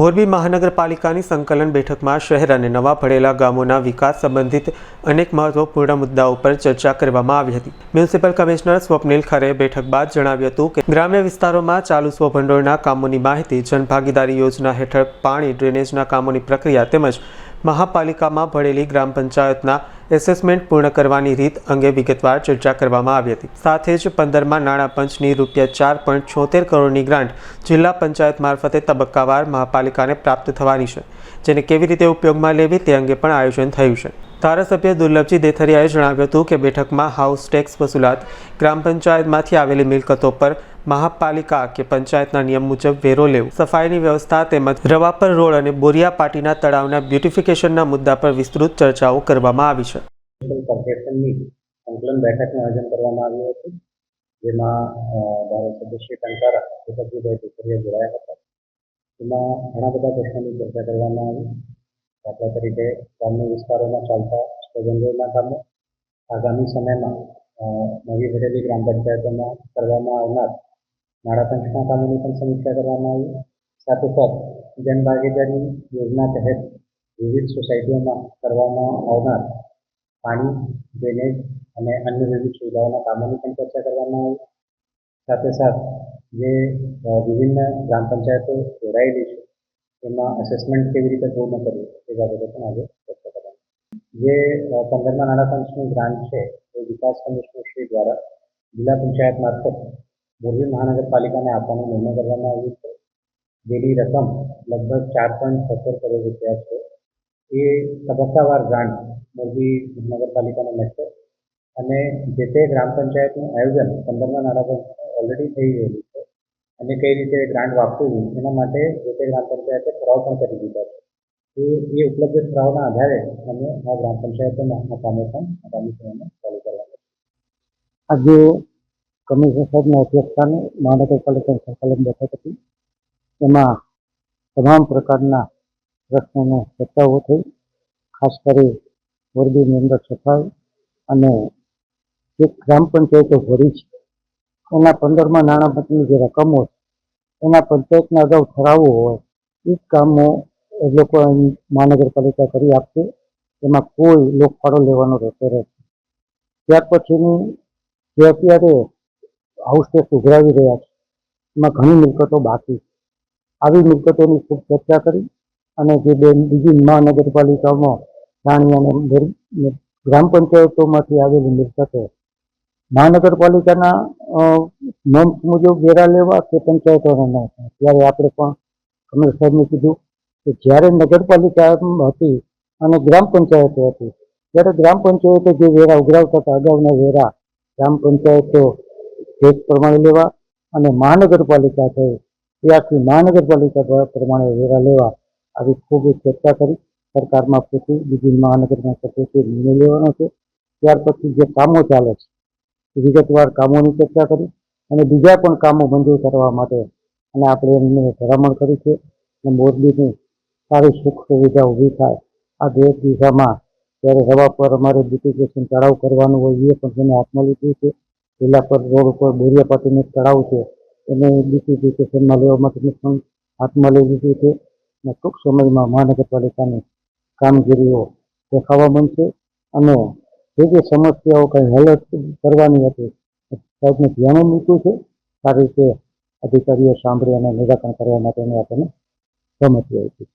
મોરબી મહાનગરપાલિકાની સંકલન બેઠકમાં શહેર અને નવા પડેલા ગામોના વિકાસ સંબંધિત અનેક મહત્વપૂર્ણ મુદ્દાઓ પર ચર્ચા કરવામાં આવી હતી. મ્યુનિસિપલ કમિશનર સ્વપ્નિલ ખરે બેઠક બાદ જણાવ્યું હતું કે ગ્રામ્ય વિસ્તારોમાં ચાલુ સ્વભંડોળના કામોની માહિતી, જનભાગીદારી યોજના હેઠળ પાણી ડ્રેનેજના કામોની પ્રક્રિયા તેમજ મહાપાલિકામાં ભળેલી ગ્રામ પંચાયતના એસેસમેન્ટ પૂર્ણ કરવાની રીત અંગે વિગતવાર ચર્ચા કરવામાં આવી હતી. સાથે જ પંદરમાં નાણાં પંચની રૂપિયા ચાર પોઈન્ટ છોતેર કરોડની ગ્રાન્ટ જિલ્લા પંચાયત મારફતે તબક્કાવાર મહાપાલિકાને પ્રાપ્ત થવાની છે. જેને કેવી રીતે ઉપયોગમાં લેવી તે અંગે પણ આયોજન થયું છે. ધારાસભ્ય દુર્લભજી દેથરિયાએ જણાવ્યું હતું કે બેઠકમાં હાઉસ ટેક્સ વસૂલાત, ગ્રામ પંચાયતમાંથી આવેલી મિલકતો પર મહાપાલિકા કે પંચાયતના નિયમ મુજબ વેરો લેવો. સફાઈની વ્યવસ્થા તેમજ રવાપર રોડ અને બોરિયા પાટીના તળાવના બ્યુટિફિકેશનના મુદ્દા પર વિસ્તૃત ચર્ચાઓ કરવામાં આવી છે. સંકલન બેઠકનું આયોજન કરવામાં આવ્યું હતું, જેમાં ધારાસભ્ય શ્રી ટંકારા દીપકજીભાઈ ટીકરિયા જોડાયા હતા. એમાં ઘણા બધા પ્રશ્નોની ચર્ચા કરવામાં આવી. દાખલા તરીકે ગ્રામ્ય વિસ્તારોમાં ચાલતા સ્વજનરોના કામો. આગામી સમયમાં નવી ભરેલી ગ્રામ પંચાયતોમાં કરવામાં આવનાર નાણાં પંચના કામોની પણ સમીક્ષા કરવામાં આવી. સાથે સાથે જનભાગીદારી યોજના તહેત વિવિધ સોસાયટીઓમાં કરવામાં આવનાર પાણી, ડ્રેનેજ અને અન્ય વિવિધ સુવિધાઓના કામોની પણ ચર્ચા કરવામાં આવી. સાથે સાથ જે વિભિન્ન ગ્રામ પંચાયતો જોડાયેલી છે, એમાં અસેસમેન્ટ કેવી રીતે પૂર્ણ કરવું એ બાબતે પણ આજે ચર્ચા કરવામાં જે પંદરમાં નાણાં પંચની ગ્રાન્ટ છે, એ વિકાસ કમિશનર શ્રી દ્વારા જિલ્લા પંચાયત મારફત મોરબી મહાનગરપાલિકાને આપવાનો નિર્ણય કરવામાં આવ્યો છે. જેની રકમ લગભગ ચાર પોઈન્ટ સત્તર કરોડ રૂપિયા છે. એ તબક્કાવાર ગ્રાન્ટ મોરબી મહાનગરપાલિકાને મળશે અને જે તે ગ્રામ પંચાયતનું આયોજન પંદરમાં નાણાં પંચમાં ઓલરેડી થઈ ગયેલું છે અને કઈ રીતે ગ્રાન્ટ વાપરવી એના માટે જે તે ગ્રામ પંચાયતે ઠરાવ પણ કરી દીધા છે. એ એ ઉપલબ્ધ ઠરાવના આધારે અમે આ ગ્રામ પંચાયતોના કામો પણ આગામી સમયમાં ચાલુ કરવાના છે. આજે કમિશનર સાહેબના અધ્યક્ષસ્થાને મહાનગરપાલિકા સંકલન બેઠક હતી. એમાં તમામ પ્રકારના પ્રશ્નોનો ચર્ચાઓ થઈ ખાસ કરી મોરબીની અંદર સફાઈ અને જે ગ્રામ પંચાયતો ભરી છે એના પંદરમાં નાણાપંચની જે રકમો છે એના પંચાયતના અગાઉ ઠરાવો હોય એ જ કામો એ લોકો મહાનગરપાલિકા કરી આપશે. એમાં કોઈ લોકફાળો લેવાનો રહેતો રહેશે ત્યાર પછીની જે અત્યારે હાઉસ ટેક્સ ઉઘરાવી રહ્યા છે. એમાં ઘણી મિલકતો બાકી આવી મિલકતોની ખૂબ ચર્ચા કરી અને જે બે બીજી મહાનગરપાલિકામાં રાણી અને ગ્રામ પંચાયતોમાંથી આવેલી મિલકતો મહાનગરપાલિકાના નોમ્સ મુજબ વેરા લેવા કે પંચાયતોના ન ત્યારે આપણે પણ કમિશનર સાહેબને કીધું કે જ્યારે નગરપાલિકા હતી અને ગ્રામ પંચાયતો હતી, ત્યારે ગ્રામ પંચાયતે જે વેરા ઉઘરાવતા હતા, અગાઉના વેરા ગ્રામ પંચાયતો ટેક્સ પ્રમાણે લેવા અને મહાનગરપાલિકા થઈ ત્યારથી મહાનગરપાલિકા પ્ર- પ્રમાણે વેરા લેવા આવી ખૂબ ચર્ચા કરી. સરકારમાં પૂછી બીજી મહાનગરમાં પૂછી નિર્ણય લેવાનો છે. ત્યાર પછી જે કામો ચાલે છે વિગતવાર કામોની ચર્ચા કરી અને બીજા પણ કામો મંજૂર કરવા માટે અને આપણે એમને ભલામણ કરી છે અને મોરબીની સારી સુખ સુવિધા ઊભી થાય. આ બે દિશામાં ત્યારે હવા પર અમારે બ્યુટિફિકેશન ચઢાવ કરવાનું હોય એ પણ તેને હાથમાં લીધું છે. જિલ્લા પર રોડ ઉપર બોરિયાપાટીનું તળાવ છે, એને બ્યુટિફિકેશનમાં લેવા માટે પણ હાથમાં લઈ લીધું છે અને ટૂંક સમયમાં મહાનગરપાલિકાની કામગીરીઓ દેખાવા બનશે અને જે જે સમસ્યાઓ કંઈ હલ કરવાની હતી સાહેબને ધ્યાને મૂક્યું છે. સારી રીતે અધિકારીઓ સાંભળી અને નિરાકરણ કરવા માટેની આપણને સમસ્યા આપી